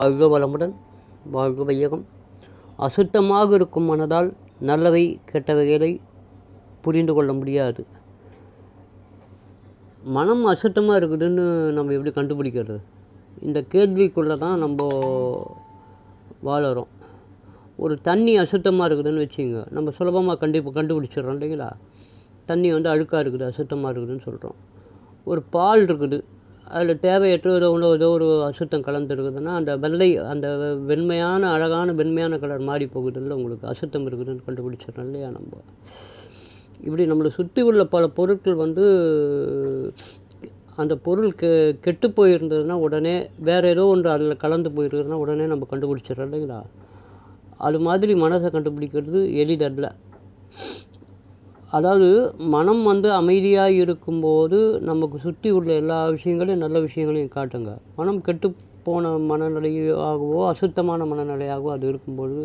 வாழ்க வளமுடன் வாழ்க வையகம் அசுத்தமாக இருக்கும் மனதால் நல்லவை கெட்டவைகளை புரிந்து கொள்ள முடியாது. மனம் அசுத்தமாக இருக்குதுன்னு நம்ம எப்படி கண்டுபிடிக்கிறது? இந்த கேள்விக்குள்ளே தான் நம்ம வாழறோம். ஒரு தண்ணி அசுத்தமாக இருக்குதுன்னு வச்சுங்க நம்ம சுலபமாக கண்டிப்பாக கண்டுபிடிச்சிடுறோம் இல்லைங்களா? தண்ணி வந்து அழுக்காக இருக்குது அசுத்தமாக இருக்குதுன்னு சொல்கிறோம் ஒரு பால் இருக்குது அதில் தேவையற்ற ஏதோ ஒன்று ஏதோ ஒரு அசுத்தம் கலந்துருக்குதுன்னா அந்த வெள்ளை அந்த வெண்மையான அழகான வெண்மையான கலர் மாறி போகுதுல்ல உங்களுக்கு. அசுத்தம் இருக்குதுன்னு கண்டுபிடிச்சிடறோம் இல்லையா நம்ம? இப்படி நம்மளை சுற்றி உள்ள பல பொருட்கள் வந்து அந்த பொருள் கெ கெட்டு போயிருந்ததுன்னா உடனே வேறு ஏதோ ஒன்று அதில் கலந்து போயிருக்குதுன்னா உடனே நம்ம கண்டுபிடிச்சிடறோம் இல்லைங்களா? அது மாதிரி மனசை கண்டுபிடிக்கிறது எளிதல்ல. அதாவது மனம் வந்து அமைதியாக இருக்கும்போது நமக்கு சுற்றி உள்ள எல்லா விஷயங்களையும் நல்ல விஷயங்களையும் காட்டுங்க. மனம் கெட்டு போன மனநிலையாகவோ அசுத்தமான மனநிலையாகவோ அது இருக்கும்பொழுது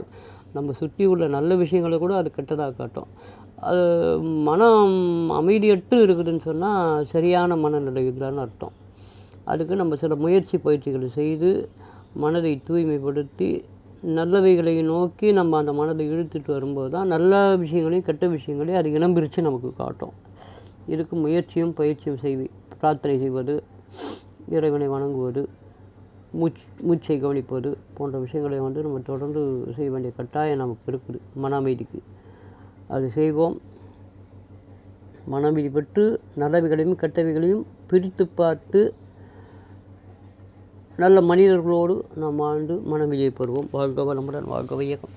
நம்ம சுற்றி உள்ள நல்ல விஷயங்களை கூட அது கெட்டதாக காட்டும். அது மனம் அமைதியற்று இருக்குதுன்னு சொன்னால் சரியான மனநிலை இல்லைன்னு அர்த்தம். அதுக்கு நம்ம சில முயற்சி பயிற்சிகளை செய்து மனதை தூய்மைப்படுத்தி நல்லவைகளை நோக்கி நம்ம அந்த மனதை இழுத்துட்டு வரும்போது தான் நல்ல விஷயங்களையும் கெட்ட விஷயங்களையும் அது இனம் பிரித்து நமக்கு காட்டும். இதுக்கு முயற்சியும் பயிற்சியும் செய்வி பிரார்த்தனை செய்வது இறைவனை வணங்குவது மூச் மூச்சை கவனிப்பது போன்ற விஷயங்களை வந்து நம்ம தொடர்ந்து செய்ய வேண்டிய கட்டாயம் நமக்கு இருக்குது மன அமைதிக்கு அது செய்வோம். மன அமைதி பெற்று நல்லவைகளையும் கெட்டவைகளையும் பிரித்து பார்த்து நல்ல மனிதர்களோடு நாம் வாழ்ந்து மனமிதியை பெறுவோம். வாழ்க வளமுடன் வாழ்க வையகம்.